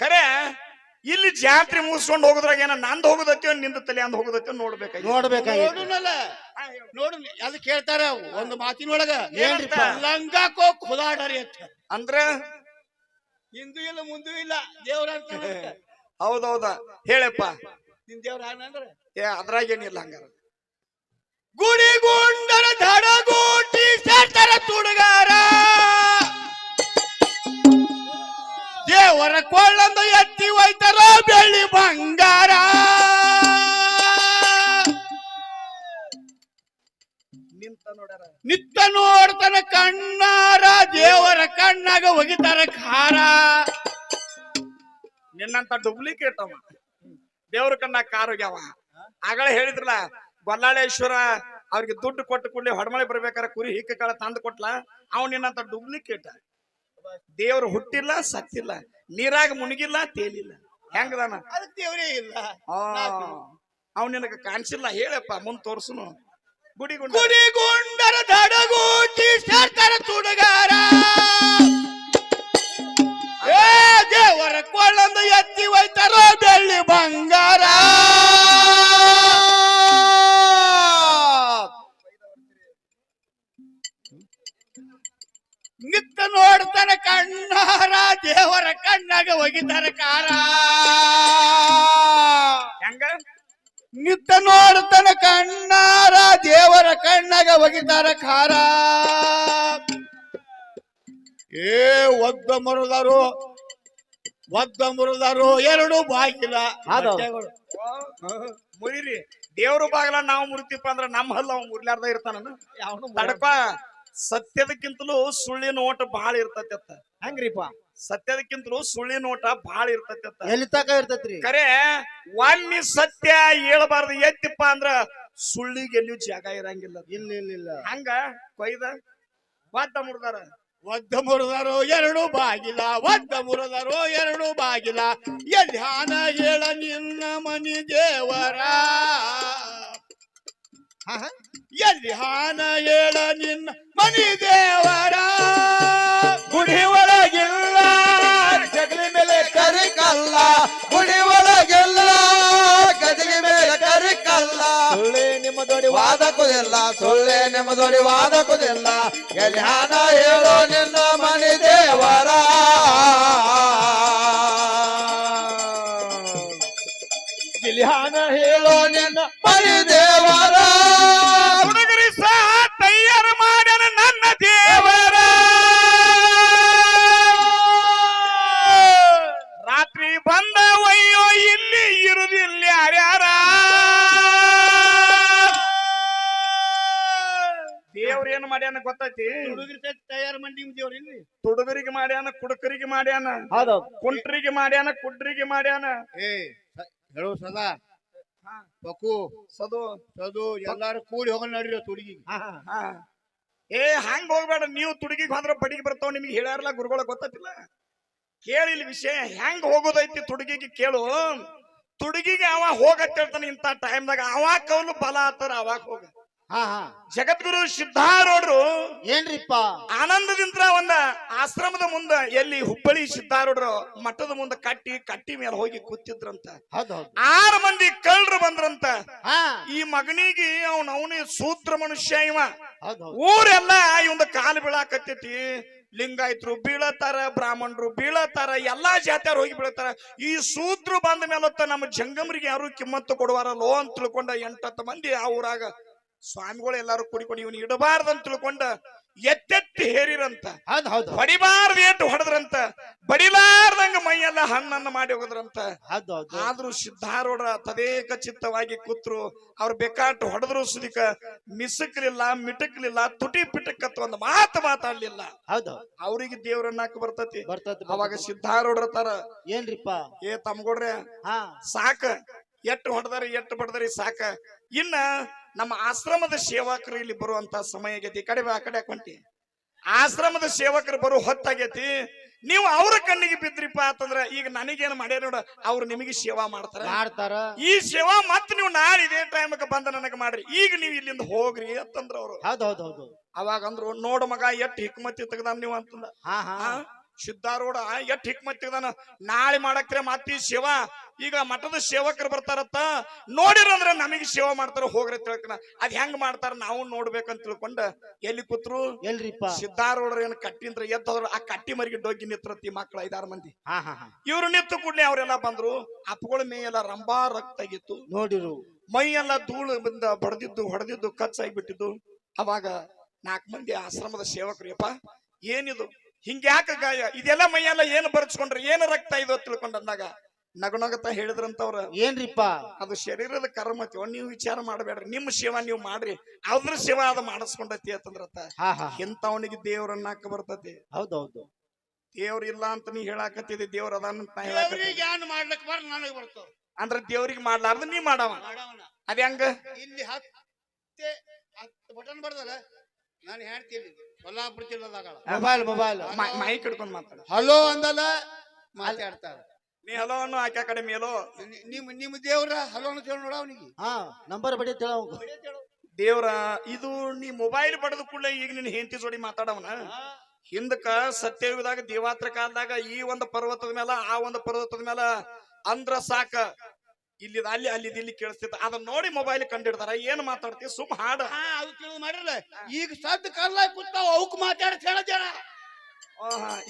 ಖರೆ ಇಲ್ಲಿ ಜಾತ್ರೆ ಮುಗಿಸ್ಕೊಂಡು ಹೋಗೋದ್ರಾಗ ಏನ ನಂದ್ ಹೋಗೋದಕ್ಕೆ ನಿಂದ ತಲೆ ಅಂದ್ ಹೋಗೋದಕ್ಕೆ ನೋಡ್ಬೇಕಾಗಿ ನೋಡ್ಬೇಕಾಗಿತ್ತು. ನೋಡುನಲ್ಲ. ನೋಡು ಅದಕ್ಕೆ ಕೇಳ್ತಾರ ಒಂದು ಮಾತಿನೊಳಗ. ಲಂಗ ಲಂಗಾಕೋ ಖುದಾಡರಿ ಅಂತ. ಅಂದ್ರ? ಹಿಂದೂ ಇಲ್ಲ ಮುಂದೂ ಇಲ್ಲ. ದೇವ್ರ ಅಂತ ಹೌದೌದ. ಹೇಳಪ್ಪ. ನಿನ್ ದೇವ್ರ ಅಂದ್ರೆ? ಏ ಅದ್ರಾಗ ಏನಿಲ್ಲ ಹಂಗಾರ. ಗುಡಿಗುಂಡರ ಧಡಗೂಟಿ ಸೇರ್ತಾರ ತುಡುಗಾರ. ದೇವರ ಕೊಳ್ಳಂದು ಎತ್ತಿ ಹೋಯ್ತಾರ ಬೆಳ್ಳಿ ಬಂಗಾರ? ನಿತ್ತ ನೋಡ್ತಾನ ಕಣ್ಣಾರ ದೇವರ ಕಣ್ಣಾಗ ಒಗಿತಾರ ಖಾರ. ನಿನ್ನಂತ ಡುಪ್ಲಿಕೇಟ್ ಅವ. ದೇವ್ರ ಕಣ್ಣಾಗ ಕಾರ್ ಹೋಗ್ಯಾವ. ಆಗಳ ಹೇಳಿದ್ರಲ್ಲ ಬಲ್ಲಾಳೇಶ್ವರ ಅವ್ರಿಗೆ ದುಡ್ಡು ಕೊಟ್ಟು ಕೂಡಲೇ ಹೊಡಮಳೆ ಬರ್ಬೇಕಾರ ಕುರಿ ಹಿಕ್ಕ ಕಾಳ ತಂದು ಕೊಟ್ಲ ಅವ್ ನಿನ್ನಂತ ಡೂಪ್ಲಿಕೇಟ್ ದೇವ್ರು ಹುಟ್ಟಿಲ್ಲ ಸತ್ತಿಲ್ಲ. ನೀರಾಗ ಮುಣಗಿಲ್ಲ ತೇಲಿಲ್ಲ. ಹೆಂಗದಾನ? ಅದಕ್ಕೆ ದೇವರೇ ಇಲ್ಲ. ಅವ್ ನಿನಗ ಕಾಣಿಸಿಲ್ಲ ಹೇಳಪ್ಪ ಮುಂದ್ ತೋರ್ಸುನು. ಗುಡಿ ಗುಂಡ ಗುಡಿಗುಂಡರ ಧಡಗೂಟಿ ಸರ್ತರ ತುಡುಗಾರ. ದೇವರ ಕೊಳ್ಳಂದು ಎತ್ತಿ ಒಯ್ತಾರ ಬೆಳ್ಳಿ ಬಂಗಾರ. ನಿತ್ತ ನೋಡ್ತಾನ ಕಣ್ಣಾರ ದೇವರ ಕಣ್ಣಾಗ ಒಗಿತಾರ ಕಾರ. ಹೆಂಗ? ನಿತ್ತ ನೋಡ್ತಾನ ಕಣ್ಣಾರ ದೇವರ ಕಣ್ಣಾಗ ಒಗಿತಾರ ಖಾರ ಏ ಒದ್ದ ಮುರಿದರು ಒದ್ದ ಮುರಿದರು ಎರಡು ಬಾಗಿಲ. ಮುರಿರಿ. ದೇವ್ರ ಬಾಗಿಲ ನಾವು ಮುರಿತೀಪ ಅಂದ್ರೆ ನಮ್ಮ ಹಲ್ಲ ಅವ್ ಮುರ್ಲಾರ್ದ ಇರ್ತಾನ ಯಾವನು. ತಡಪ. ಸತ್ಯದಕ್ಕಿಂತಲೂ ಸುಳ್ಳಿನ ಓಟ ಬಹಳ ಇರ್ತತಿ ಅತ್ತ. ಹಂಗ್ರಿಪ್ಪ? ಸತ್ಯದಕ್ಕಿಂತಲೂ ಸುಳ್ಳಿನ ಓಟ ಬಹಳ ಇರ್ತತಿ ಅತ್ತ. ಎಲ್ಲಿ ತಕ ಇರ್ತೈತ್ರಿ? ಕರೆ ಒಮ್ಮೆ ಸತ್ಯ ಹೇಳಬಾರ್ದು ಎತ್ತಿಪ್ಪ ಅಂದ್ರ ಸುಳ್ಳಿಗೆ ಎಲ್ಲಿಯೂ ಜಾಗ ಇರಂಗಿಲ್ಲ ಇಲ್ಲ ಇಲ್ಲ ಇಲ್ಲ. ಹಂಗ ಕೊಯ್ದ? ವಾದ ಮುರ್ದಾರ. ಒದ್ದ ಮುರದರು ಎರಡು ಬಾಗಿಲ ಒದ್ದ ಮುರದರು ಎರಡು ಬಾಗಿಲ ಧ್ಯಾನ ಹಾನ ಹೇಳ ನಿನ್ನ ಮನಿ ದೇವರ. ಹಾನ ಹೇಳ ನಿನ್ನ ಮನಿ ದೇವರ ಗುಡಿ ಒಳಗಿಲ್ಲ ಜಗಲಿ ಮೇಲೆ ಕರಿ ಕಲ್ಲ. ಗುಡಿ ಒಳಗಿಲ್ಲ ಗದಿಗೆ ಮೇಲೆ ಕರಿ ಕಲ್ಲ. ಸುಳ್ಳೆ ನಿಮ್ಮ ದೊಡಿ ವಾದಕುದಿಲ್ಲ ಸುಳ್ಳೆ ನಿಮ್ಮ ದೊಡಿ ವಾದಕುದಿಲ್ಲ ಎಲ್ಲಿ ಹಣ ಹೇಳೋ ನಿನ್ನ ಮನಿ ಮಾಡ್ಯಾನ ಗೊತ್ತೈತಿ? ಹುಡುಗರ ತಯಾರು ಮಾಡಿ ನಿಮ್ ದೇವ್ರ ಇಲ್ಲಿ ತುಡುಗರಿಗೆ ಮಾಡ್ಯಾನ ಕುಡುಕರಿಗೆ ಮಾಡ್ಯಾನ ಹೌದು ಕುಂಟ್ರಿಗೆ ಮಾಡ್ಯಾನ ಕುಡ್ರಿಗೆ ಮಾಡ್ಯಾನ. ಏ ಸ- ಹೇಳು ಸದಾ. ಪಕ್ಕು. ಸದು. ಸದು ಎಲ್ಲಾರು ಕೂಡಿ ಹೋಗೋಣ ನಡ್ರಿ ತುಡುಗಿ ಹಾ. ಏ ಹಂಗ ಹೋಗ್ಬೇಡ. ನೀವು ತುಡುಗಿಗೆ ಹೋದ್ರ ಬಡಿಗೆ ಬರ್ತಾವ ನಿಮ್ಗೆ ಹೇಳ್ಯಾರಲ್ಲ ಗುರುಗಳ ಗೊತ್ತಿಲ್ಲ ಕೇಳಿಲ್ ವಿಷಯ. ಹೆಂಗ್ ಹೋಗೋದೈತಿ ತುಡುಗಿಗೆ ಕೇಳು. ತುಡುಗಿಗೆ ಅವ ಹೋಗತ್ತೇಳ್ತಾನೆ ಇಂಥ ಟೈಮ್ದಾಗ ಅವಾಗ ಕೌಲು ಬಲ ಆತರ ಅವಾಗ ಹೋಗ. ಜಗದ್ಗುರು ಸಿದ್ಧಾರೂಢರು ಏನ್ರಿಪ್ಪ? ಆನಂದದಿಂದ ಒಂದ ಆಶ್ರಮದ ಮುಂದ ಎಲ್ಲಿ ಹುಬ್ಬಳ್ಳಿ ಸಿದ್ಧಾರೂಢರು ಮಠದ ಮುಂದ ಕಟ್ಟಿ ಕಟ್ಟಿ ಮೇಲೆ ಹೋಗಿ ಕೂತಿದ್ರಂತ. ಆರು ಮಂದಿ ಕಳ್ಳರು ಬಂದ್ರಂತ. ಈ ಮಗನಿಗೆ ಅವನ ಅವನಿ ಸೂತ್ರ ಮನುಷ್ಯ ಇವ. ಊರೆಲ್ಲ ಇವಂದ ಕಾಲು ಬೀಳಾಕತ್ತೈತಿ. ಲಿಂಗಾಯತರು ಬೀಳತಾರ ಬ್ರಾಹ್ಮಣರು ಬೀಳತಾರ ಎಲ್ಲಾ ಜಾತಿಯವ್ರು ಹೋಗಿ ಬೀಳತಾರ ಈ ಸೂತ್ರ ಬಂದ ಮೇಲತ್ತ ನಮ್ಮ ಜಂಗಮರಿಗೆ ಯಾರು ಕಿಮ್ಮತ್ತು ಕೊಡುವಾರಲ್ಲೋ ಅಂತ ತಿಳ್ಕೊಂಡ ಎಂಟತ್ತು ಮಂದಿ ಆ ಊರಾಗ ಸ್ವಾಮಿಗಳು ಎಲ್ಲಾರು ಕುಡಿಕೊಂಡು ಇವನು ಇಡಬಾರ್ದು ಅಂತ ತಿಳ್ಕೊಂಡ ಎತ್ತೆತ್ತಿ ಹೇರಿರಂತ. ಹೌದು ಹೌದು. ಹೊಡಿಬಾರ್ದು ಏಟು ಹೊಡೆದ್ರಂತ. ಬಡಿಲಾರ್ದಂಗ ಮೈಯೆಲ್ಲ ಹಣ್ಣನ್ನ ಮಾಡಿ ಹೋಗದ್ರಂತ. ಹೌದು ಹೌದು ಆದ್ರೂ ಸಿದ್ಧಾರೂಢ ತದೇಕ ಚಿತ್ತವಾಗಿ ಕೂತ್ರು. ಅವ್ರು ಬೇಕಾಟು ಹೊಡೆದ್ರು ಸುದಿಕ ಮಿಸಕ್ಲಿಲ್ಲ ಮಿಟಕ್ಲಿಲ್ಲ ತುಟಿ ಪಿಟಕತ್ ಒಂದು ಮಾತು ಮಾತಾಡ್ಲಿಲ್ಲ. ಹೌದು ಅವ್ರಿಗೆ ದೇವ್ರನ್ನಾಕ ಬರ್ತತಿ. ಬರ್ತತಿ ಅವಾಗ ಸಿದ್ಧಾರೂಢರ ತರ. ಏನ್ರಿಪ್ಪ? ಏ ತಮ್ಗೊಡ್ರೆ ಹಾ. ಸಾಕ. ಎಟ್ಟು ಹೊಡೆದಾರಿ ಎಟ್ಟು ಬಡದಾರಿ ಸಾಕ. ಇನ್ನ ನಮ್ಮ ಆಶ್ರಮದ ಸೇವಕರು ಇಲ್ಲಿ ಬರುವಂತ ಸಮಯ ಆಗೈತಿ. ಕಡೆ ಆ ಕಡೆ ಕುಂಟಿ ಆಶ್ರಮದ ಸೇವಕರು ಬರೋ ಹೊತ್ತಾಗೈತಿ. ನೀವು ಅವ್ರ ಕಣ್ಣಿಗೆ ಬಿದ್ರಿಪ್ಪ ಅಂತಂದ್ರ ಈಗ ನನಗೇನು ಮಾಡ್ಯಾರ ನೋಡ ಅವ್ರು ನಿಮಗೆ ಸೇವಾ ಮಾಡ್ತಾರ. ಮಾಡ್ತಾರ. ಈ ಸೇವಾ ಮತ್ ನೀವು ನಾಳೆ ಇದೇ ಟೈಮ್ಗೆ ಬಂದ ನನಗೆ ಮಾಡ್ರಿ. ಈಗ ನೀವು ಇಲ್ಲಿಂದ ಹೋಗ್ರಿ ಅಂತಂದ್ರ ಅವ್ರು. ಹೌದು ಹೌದು ಹೌದು ಅವಾಗ ಅಂದ್ರು ನೋಡು ಮಗ ಎಟ್ ಹಿಕ್ಮತಿ ತೆಗ್ದಾನ ನೀವು ಅಂತಂದ. ಹಾ ಹಾ. ಆ? ಎಟ್ ಹಿಕ್ ಹಿಕ್ಮತ್ತಿದಾನ ನಾಳೆ ಮಾಡಕ್ರೆ ಮಾತಿ ಸೇವಾ ಈಗ ಮಠದ ಸೇವಕರು ಬರ್ತಾರತ್ತ. ನೋಡಿರಂದ್ರ ನಮಗೆ ಸೇವಾ ಮಾಡ್ತಾರ ಹೋಗ್ರಿ ತಿಳ್ಕನ ಅದ್ ಹೆಂಗ್ ಮಾಡ್ತಾರ ನಾವು ನೋಡ್ಬೇಕಂತ ತಿಳ್ಕೊಂಡ ಎಲ್ಲಿ ಕೂತ್ರು? ಎಲ್ರಿಪ್ಪ. ಸಿದ್ದಾರೂಢರ ಏನ್ ಕಟ್ಟಿಂದ್ರ ಎದ್ದವ್ರು ಆ ಕಟ್ಟಿ ಮರಿಗೆ ಡೊಗ್ಗಿ ನಿತ್ರತಿ ಮಕ್ಳು ಐದಾರು ಮಂದಿ. ಹಾ ಹಾ ಹಾ. ಇವ್ರು ನಿಂತು ಕೂಡ್ಲೆ ಅವ್ರೆಲ್ಲ ಬಂದ್ರು. ಅಪ್ಪಗಳ ಮೇಯೆಲ್ಲ ರಂಬಾ ರಕ್ತ ಆಗಿತ್ತು. ನೋಡಿರು. ಮೈ ಎಲ್ಲ ಧೂಳು ಬಂದ ಬಡದಿದ್ದು ಹೊಡೆದಿದ್ದು ಕಚ್ಚಾಗ್ಬಿಟ್ಟಿದ್ದು ಅವಾಗ ನಾಲ್ಕು ಮಂದಿ ಆಶ್ರಮದ ಸೇವಕರು ಯಪ್ಪ ಏನಿದು? ಹಿಂಗ್ಯಾಕ ಗಾಯ? ಇದೆಲ್ಲ ಮೈಯೆಲ್ಲ ಏನು ಬರ್ಚ್ಕೊಂಡ್ರಿ ಏನು ರಕ್ತ ಇದು ತಿಳ್ಕೊಂಡಂದಾಗ ತಿಳ್ಕೊಂಡ್ ಅಂದಾಗ? ನಗನಗತ ಹೇಳಿದ್ರಂತವ್ರ. ಏನ್ರಿಪ್ಪ? ಅದು ಶರೀರದ ಕರ್ಮತಿ ನೀವು ವಿಚಾರ ಮಾಡಬೇಡ್ರಿ. ನಿಮ್ಮ ಸೇವಾ ನೀವು ಮಾಡ್ರಿ. ಅದ್ರ ಸೇವಾ ಅದ ಮಾಡಿಸ್ಕೊಂಡತಿ ಅಂತಂದ್ರತ ಹಾ ಹಾ ಹಾಕ ಬರ್ತತಿ. ಹೌದೌದು. ದೇವ್ರ ಇಲ್ಲ ಅಂತ ನೀ ಹೇಳಾಕತ್ತಿದ್ದೆ ದೇವ್ರ ದೇವ್ರಿಗೆ ಏನ್ ಮಾಡ್ಲಿಕ್ ಬರ್ ನನಗ್ ಬರ್ತದ ಅಂದ್ರ ದೇವ್ರಿಗೆ ಮಾಡ್ಲಾರ್ದ ನೀ ಮಾಡವ. ಅದ ಹೆಂಗ? ಇಲ್ಲಿ ಹತ್ತೆ ಬಟನ್ ಬಡ್ದಲ್ಲ ನಾನು ಹೇಳ್ತೀನಿ ಕೊಲ್ಲಾಪುರ ಜಿಲ್ಲೆದಾಗ ಮೊಬೈಲ್ ಮೊಬೈಲ್. ಮೈಕ್ ಹಿಡ್ಕೊಂಡ್ ಮಾತಾಡ. ಹಲೋ ಅಂದಲ್ಲ ಮಾತಾಡ್ತಾರ. ನೀ ಹಲೋ ಅನ್ನು ಆಕೆ ಕಡೆ ಮೇಲೋ ನಿಮ್ ನಿಮ್ ದೇವ್ರ ಹಲೋ ಅಂತ ಹೇಳಿ ನೋಡ ಅವನಿಗೆ. ಹಾ ನಂಬರ್ ಬಡಿ ತಿಳ ದೇವ್ರ ಇದು ನೀ ಮೊಬೈಲ್ ಪಡೆದು ಕೂಡಲೇ ಈಗ ನಿನ್ನ ಹೆಂಡತಿ ಜೋಡಿ ಮಾತಾಡವನ? ಹಿಂದಕ್ಕ ಸತ್ಯಯುಗದಾಗ ದೇವಾತ್ರ ಕಾಲದಾಗ ಈ ಒಂದು ಪರ್ವತದ ಮೇಲೆ ಆ ಒಂದು ಪರ್ವತದ ಮೇಲೆ ಅಂದ್ರ ಸಾಕ. ಇಲ್ಲಿ ಅಲ್ಲಿ ಅಲ್ಲಿ ಇಲ್ಲಿ ಕೇಳಿಸ್ತಿತ್ತು. ಅದನ್ನ ನೋಡಿ ಮೊಬೈಲ್ ಕಂಡಿಡ್ತಾರ. ಏನ್ ಮಾತಾಡ್ತಿ? ಸುಮ್ ಹಾಡ. ಹಾ ಅದು ತಿಳಿದು ಮಾಡಿರಲ್ಲ ಈಗ ಸದ್ದು ಕಲ್ಲಾಗಿ ಕೂತಾವ ಅವಕ್ ಮಾತಾಡ್ತ ಹೇಳ ಜನ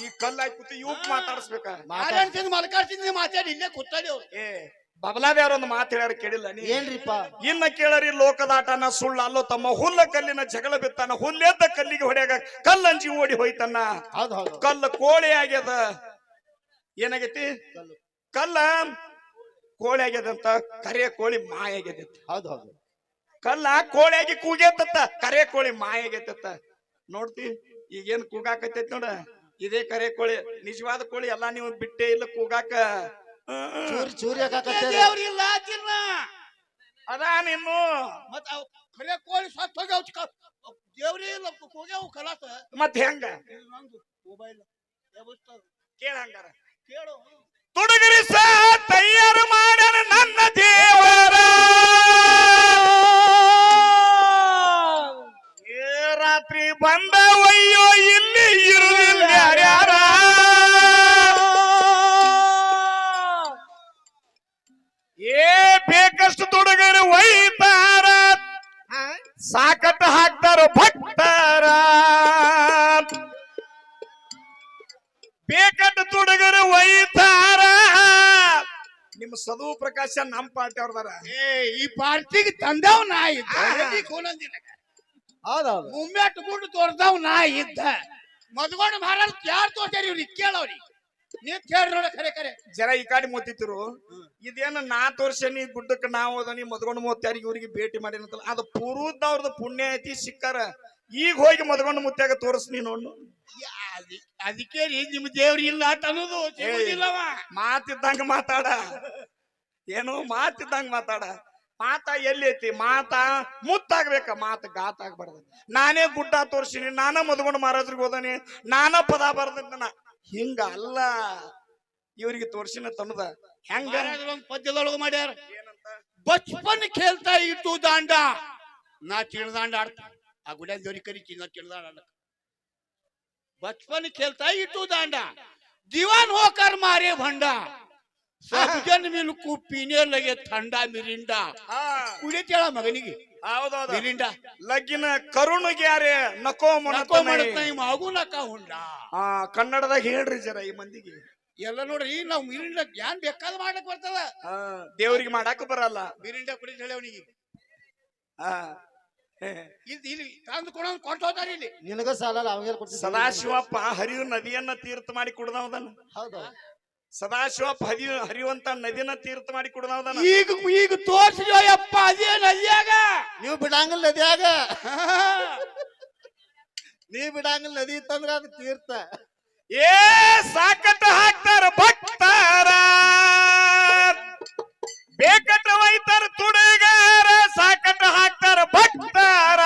ಈ ಕಲ್ಲಾಗಿ ಕೂತಿ ಇವಕ್ ಮಾತಾಡಿಸ್ಬೇಕ ನಾರಾಯಣ ಮಲ್ಕಾಡ್ಸಿಂದ ಮಾತಾಡಿ ಇಲ್ಲೇ ಕೂತಾಡಿ ಅವ್ರು. ಏ ಬಬಲಾದೇವ್ರ ಒಂದು ಮಾತು ಹೇಳ್ಯಾರ ಕೇಳಿಲ್ಲ ನೀ ಏನ್ರಿಪ್ಪ? ಇನ್ನ ಕೇಳರಿ ಲೋಕದಾಟನ ಸುಳ್ಳ ಅಲ್ಲೋ ತಮ್ಮ ಹುಲ್ಲ ಕಲ್ಲಿನ ಜಗಳ ಬಿತ್ತಾನ ಹುಲ್ಲೆದ್ದ ಕಲ್ಲಿಗೆ ಹೊಡ್ಯಾಗ ಕಲ್ಲಂಜಿ ಓಡಿ ಹೋಯ್ತನ್ನ. ಕಲ್ಲ ಕೋಳಿ ಆಗ್ಯದ. ಏನಾಗೈತಿ? ಕಲ್ಲ ಕೋಳಿ ಆಗ್ಯದಂತ ಕರೆ ಕೋಳಿ ಮಾಯ ಆಗ್ಯದಂತ ಹೌದು ಹೌದು. ಕಲ್ಲ ಕೋಳಿಯಾಗಿ ಕೂಗೇತತ್ತ ಕರೆ ಕೋಳಿ ಮಾಯ ಆಗೈತತ್ತ ನೋಡ್ತಿ ಈಗೇನ್ ಕೂಗಾಕತ್ತೈತಿ ನೋಡ. ಇದೇ ಕರೆ ಕೋಳಿ ನಿಜವಾದ ಕೋಳಿ ಎಲ್ಲಾ ನೀವು ಬಿಟ್ಟೆ ಇಲ್ಲ ಕೂಗಾಕ. ಚೂರಿ ಇಲ್ಲ ಅದಾ ನಿನ್ನು ಮತ್ತ ಖರೆ ಕೋಳಿ ಸತ್ ಹೋಗಿ ಅವ್ ದೇವ್ರೇ ಇಲ್ಲ ಹೋಗ್ಯಾವ ಕಲಾಸ. ಮತ್ ಹೆಂಗ? ಇದು ನಂದು ಮೊಬೈಲ್ ಕೇಳ ಹಂಗಾರ. ಕೇಳು. ತುಡುಗರಿಸ ತಯಾರು ಮಾಡ್ಯಾನ ನನ್ನ ದೇವರ. ಸದು ಪ್ರಕಾಶ ನಮ್ ಪಾರ್ಟಿ ಅವ್ರದಾರ. ಏ ಈ ಪಾರ್ಟಿಗೆ ತಂದವ್ ನಾ ಇದ್ದ. ಕೋಲಂದಿನ ಹೌದೌದು. ಮುಮ್ಮೆಟ್ಟು ಗುಂಡು ತೋರ್ದವ್ ನಾ ಇದ್ದ. ಮದ್ಗೊಂಡು ಮಹಾರಾಜ್ ಯಾರು ತೋರ್ತೇರಿ ಇವ್ರಿಗೆ? ಕೇಳವ್ರಿ ನೀವ್ ಕೇಳಿ ನೋಡ ಖರೆ ಖರೆ. ಜರ ಈ ಕಾಡಿ ಮುತ್ತಿದ್ರು ಇದೇನ ನಾ ತೋರ್ಸೇನಿ ಗುಡ್ಡಕ್ಕೆ ನಾ ಅದನಿ ಮದ್ಗೊಂಡು ಮೂವತ್ತಾರಿಗೆ ಇವ್ರಿಗೆ ಭೇಟಿ ಮಾಡಿನಂತಲ್ಲ ಅದು ಪೂರ್ವದವ್ರದ್ದು ಪುಣ್ಯ ಐತಿ ಸಿಕ್ಕಾರ. ಈಗ ಹೋಗಿ ಮದ್ಗೊಂಡು ಮುತ್ತಾಗ ತೋರಿಸ್ ನೀನು ಅದಕ್ಕೆ ರೀ ನಿಮ್ ದೇವ್ರಿ ಇಲ್ಲ ಅಂತ ಅನ್ನೋದು ಮಾತಿದ್ದಂಗ ಮಾತಾಡ. ಏನು ಮಾತಿದ್ದಂಗ ಮಾತಾಡ. ಮಾತ ಎಲ್ಲಿ ಐತಿ? ಮಾತಾ ಮುತ್ತಾಗ್ಬೇಕ. ಮಾತ ಗಾತ ನಾನೇ ಗುಡ್ಡ ತೋರ್ಸಿನಿ ನಾನ ಮದ್ಕೊಂಡು ಮಹಾರಾಜ್ರಿಗೆ ಹೋದನಿ ನಾನ ಪದ ಬರ್ದ ಹಿಂಗ ಅಲ್ಲ. ಇವರಿಗೆ ತೋರ್ಸಿನ ತಮ್ಮದ ಹೆಂಗ? ಪದ್ಯದೊಳಗ ಮಾಡ್ಯಾರ. ಬಚ್ಪನ್ ಕೇಳ್ತಾ ಇತ್ತು ದಾಂಡ. ನಾ ಚಿಣದಾಂಡ ಆಡ್ತ. ಆ ಗುಡಿಯ ದೇವ್ರಿ ಕರಿ ಚಿನ್ನ ಚಿಣದಾಂಡ ಆಡ ಬಚ್ಪನ್ ಖೇಲ್ತಾ ಇತ್ತು ದಾಂಡ. ದಿವಾನ್ ಹೋಕರ್ ಮಾರೇ ಭಂಡ. ಸಬ್ಜನ್ ಮಿಲ್ಕು ಪಿನೇಲಗೆ ಥಂಡ ಮಿರಿಂಡ. ಕುಡಿತೇಳ ಮಗನಿಗೆ. ಹೌದೌದು. ಮಿರಿಂಡ. ಲಗ್ಗಿನ ಕರುಣ ಗ್ಯಾರೆ ನಕೋ ನಕೋ ಮಾಡತ್ತ ಈ ಮಗು ನಕ ಹುಂಡ. ಕನ್ನಡದಾಗ ಹೇಳ್ರಿ ಜರ ಈ ಮಂದಿಗೆ. ಎಲ್ಲ ನೋಡ್ರಿ ನಾವು ಮಿರಿಂಡ ಏನ್ ಬೇಕಾದ್ ಮಾಡಕ್ ಬರ್ತದ. ದೇವ್ರಿಗೆ ಮಾಡಾಕ ಬರಲ್ಲ. ಮಿರಿಂಡ ಕುಡಿ ಹೇಳಿ ಅವನಿಗೆ. ಇಲ್ಲಿ ಇಲ್ಲಿ ತಂದು ಕೊಡೋದು ಕೊಟ್ಟು ಇಲ್ಲಿ. ನಿನಗ ಸಾಲ ಅವಾಗ ಸದಾಶಿವಪ್ಪ ಹರಿಯು ನದಿಯನ್ನ ತೀರ್ಥ ಮಾಡಿ ಕುಡ್ದವದನ್ನ. ಹೌದಾ ಸದಾಶಿವಪ್ಪ ಹರಿ ಹರಿಯುವಂತ ನದಿನ ತೀರ್ಥ ಮಾಡಿ ಕುಡ್ದವದನ ಈಗ ಈಗ ತೋರ್ಸಿದ್ಯೋ ಯಪ್ಪ ಅದೇ ನದಿಯಾಗ ನೀವು ಬಿಡಂಗಿಲ್ಲ ನದಿಯಾಗ ನೀವ್ ಬಿಡಂಗಿಲ್ಲ ನದಿ ಇತ್ತಂದ್ರ ಅದು ತೀರ್ಥ. ಏ ಸಾಕಟ್ಟ ಹಾಕ್ತಾರ ಭಕ್ತಾರ. ಬೇಕಟ್ಟ ಒಯ್ತಾರ ತುಡುಗಾರ ಸಾಕಟ್ಟ ಹಾಕ್ತಾರ ಭಕ್ತಾರ.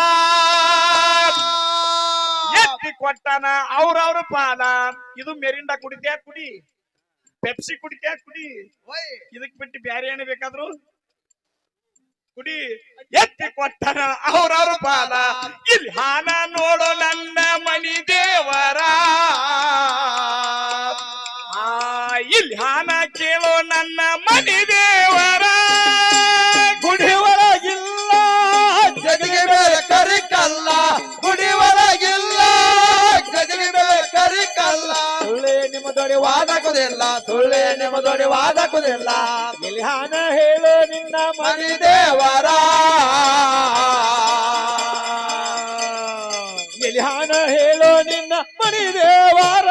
ಎತ್ತಿ ಕೊಟ್ಟಾನ ಅವ್ರವ್ರ ಪಾಲ ಇದು ಮೆರಿಂಡ ಕುಡಿದ್ಯಾ ಕುಡಿ. ಪೆಪ್ಸಿ ಕುಡಿತ್ಯಾ? ಕುಡಿ. ಇದಕ್ ಬಿಟ್ಟು ಬ್ಯಾರೆ ಏನೇ ಬೇಕಾದ್ರು? ಕುಡಿ. ಎತ್ತಿ ಕೊಟ್ಟನ ಅವ್ರವ್ರ ಬಾಲ. ಇಲ್ಲಿ ಹಾನ ನೋಡೋ ನನ್ನ ಮನಿ ದೇವರ. ಇಲ್ಲಿ ಹಾನ ಕೇಳೋ ನನ್ನ ಮನಿ ದೇವರ ನಿಮ್ಮ ದೊಡೆ ವಾದಕುದಿಲ್ಲ ಸುಳ್ಳೆ ಎಣ್ಣೆ ದೊಡೆ ವಾದಕುದಿಲ್ಲ ಇಲ್ಲಿ ಹಾನ ಹೇಳು ನಿನ್ನ ಮನಿ ದೇವರ ನಿಲ್ಹಾನ ಹಾನ ಹೇಳು ನಿನ್ನ ಮನಿ ದೇವರ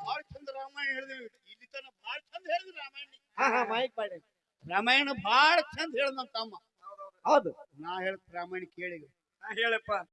ಭಾಳ ಚಂದ ರಾಮಾಯಣ ಹೇಳಿದ್ವಿ. ಇಲ್ಲಿ ತನ ಭಾಳ ಚಂದ ಹೇಳ ರಾಮಾಯಣ. ಹಾ ಹಾ ಮೈಕ್ ಮಾಡಿ. ರಾಮಾಯಣ ಭಾಳ ಚಂದ ಹೇಳ್ದ ನಮ್ಮ ತಮ್ಮ ಹೌದು. ನಾ ಹೇಳ್ತ ರಾಮಾಯಣ ಕೇಳಿ ಹೇಳಪ್ಪ.